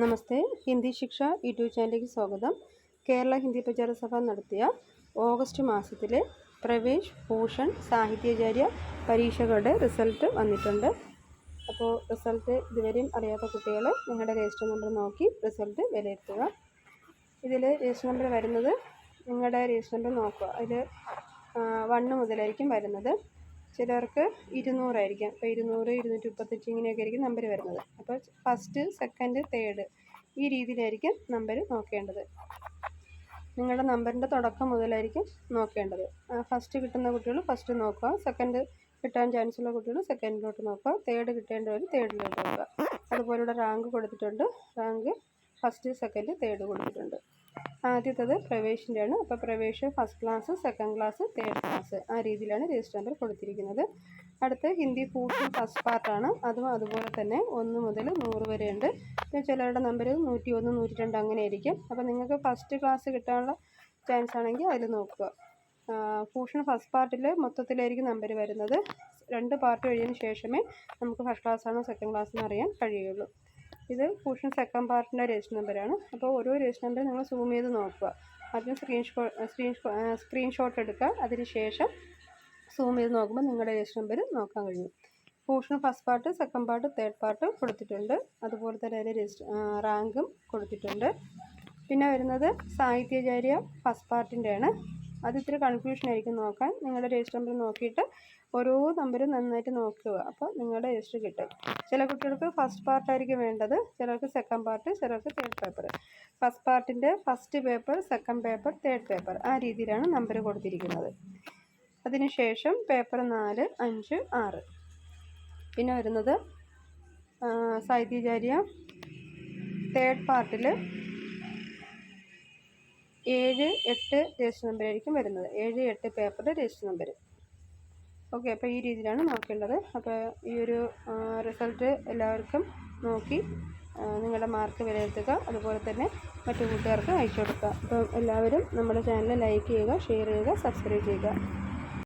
നമസ്തേ ഹിന്ദി ശിക്ഷ യൂട്യൂബ് ചാനലിലേക്ക് സ്വാഗതം. കേരള ഹിന്ദി പ്രചാര സഭ നടത്തിയ ഓഗസ്റ്റ് മാസത്തിലെ പ്രവേശ് ഭൂഷൺ സാഹിത്യാചാര്യ പരീക്ഷകളുടെ റിസൾട്ട് വന്നിട്ടുണ്ട്. അപ്പോൾ റിസൾട്ട് ഇതുവരെയും അറിയാത്ത കുട്ടികൾ നിങ്ങളുടെ രജിസ്റ്റർ നമ്പർ നോക്കി റിസൾട്ട് വിലയിരുത്തുക. ഇതിൽ രജിസ്റ്റർ നമ്പർ വരുന്നത് നിങ്ങളുടെ രജിസ്റ്റർ നമ്പർ നോക്കുക. അതിൽ വണ്ണ് മുതലായിരിക്കും വരുന്നത്. ചിലർക്ക് ഇരുന്നൂറായിരിക്കാം. അപ്പോൾ ഇരുന്നൂറ് ഇരുന്നൂറ്റി മുപ്പത്തഞ്ച് ഇങ്ങനെയൊക്കെ ആയിരിക്കും നമ്പർ വരുന്നത്. അപ്പോൾ ഫസ്റ്റ് സെക്കൻഡ് തേർഡ് ഈ രീതിയിലായിരിക്കും നമ്പർ നോക്കേണ്ടത്. നിങ്ങളുടെ നമ്പറിന്റെ തുടക്കം മുതലായിരിക്കും നോക്കേണ്ടത്. ഫസ്റ്റ് കിട്ടുന്ന കുട്ടികൾ ഫസ്റ്റ് നോക്കുക. സെക്കൻഡ് കിട്ടാൻ ചാൻസ് ഉള്ള കുട്ടികൾ സെക്കൻഡിലോട്ട് നോക്കുക. തേർഡ് കിട്ടേണ്ടവർ തേർഡിലോട്ട് നോക്കുക. അതുപോലെ ഇവിടെ റാങ്ക് കൊടുത്തിട്ടുണ്ട്. റാങ്ക് ഫസ്റ്റ് സെക്കൻഡ് തേർഡ് കൊടുത്തിട്ടുണ്ട്. ആദ്യത്തത് പ്രവേശിന്റെയാണ്. അപ്പോൾ Pravesh first class second class third class ആ രീതിയിലാണ് രജിസ്റ്റർ നമ്പർ കൊടുത്തിരിക്കുന്നത്. അടുത്ത് ഹിന്ദി ഫുഡ് ഫസ്റ്റ് പാർട്ടാണ് അതും അതുപോലെ തന്നെ ഒന്ന് മുതൽ നൂറ് വരെ ഉണ്ട്. പിന്നെ ചിലരുടെ നമ്പർ നൂറ്റി ഒന്ന് നൂറ്റി രണ്ട് അങ്ങനെ ആയിരിക്കും. അപ്പോൾ നിങ്ങൾക്ക് ഫസ്റ്റ് ക്ലാസ് കിട്ടാനുള്ള ചാൻസ് ആണെങ്കിൽ അതിൽ നോക്കുക. ഫൂഷൻ ഫസ്റ്റ് പാർട്ടിൽ മൊത്തത്തിലായിരിക്കും നമ്പർ വരുന്നത്. രണ്ട് പാർട്ട് കഴിയുന്ന ശേഷമേ നമുക്ക് ഫസ്റ്റ് ക്ലാസ് ആണോ സെക്കൻഡ് ക്ലാസ് അറിയാൻ കഴിയുള്ളൂ. ഇത് ഫൂഷൻ സെക്കൻഡ് പാർട്ടിന്റെ രജിസ്റ്റർ നമ്പറാണ് അപ്പോൾ ഓരോ രജിസ്റ്റർ നമ്പർ നിങ്ങൾ സൂം ചെയ്ത് നോക്കുക. ആദ്യം സ്ക്രീൻഷോ സ്ക്രീൻഷോ സ്ക്രീൻഷോട്ട് എടുക്കുക. അതിനുശേഷം സൂം ചെയ്ത് നോക്കുമ്പോൾ നിങ്ങളുടെ രജിസ്റ്റർ നമ്പർ നോക്കാൻ കഴിയും. Portion first part second part third part കൊടുത്തിട്ടുണ്ട്. അതുപോലെ തന്നെ അതിന്റെ രജിസ്റ്റർ റാങ്കും കൊടുത്തിട്ടുണ്ട്. പിന്നെ വരുന്നത് സാഹിത്യചാര്യ ഫസ്റ്റ് പാർട്ടിന്റെയാണ് അത് ഇത്തിരി കൺഫ്യൂഷൻ ആയിരിക്കും നോക്കാൻ. നിങ്ങളുടെ രജിസ്റ്റർ നമ്പർ നോക്കിയിട്ട് ഓരോ നമ്പരും നന്നായിട്ട് നോക്കുക. അപ്പോൾ നിങ്ങളുടെ രജിസ്റ്റർ കിട്ടും. ചില കുട്ടികൾക്ക് ഫസ്റ്റ് പാർട്ടായിരിക്കും വേണ്ടത്. ചിലർക്ക് സെക്കൻഡ് പാർട്ട് ചിലർക്ക് third paper first പാർട്ടിന്റെ first paper second paper third paper ആ രീതിയിലാണ് നമ്പർ കൊടുത്തിരിക്കുന്നത്. അതിനുശേഷം പേപ്പർ നാല് അഞ്ച് ആറ്. പിന്നെ വരുന്നത് സാഹിത്യചാര്യ. തേർഡ് പാർട്ടിൽ ഏഴ് എട്ട് രജിസ്റ്റർ നമ്പർ ആയിരിക്കും വരുന്നത്. ഏഴ് എട്ട് പേപ്പറിന്റെ രജിസ്റ്റർ നമ്പർ ഓക്കെ അപ്പോൾ ഈ രീതിയിലാണ് നോക്കേണ്ടത്. അപ്പോൾ ഈ ഒരു റിസൾട്ട് എല്ലാവർക്കും നോക്കി നിങ്ങളുടെ മാർക്ക് വിലയിരുത്തുക. അതുപോലെ തന്നെ മറ്റു കൂട്ടുകാർക്ക് അയച്ചു കൊടുക്കുക. അപ്പം എല്ലാവരും നമ്മുടെ ചാനൽ ലൈക്ക് ചെയ്യുക ഷെയർ ചെയ്യുക സബ്സ്ക്രൈബ് ചെയ്യുക.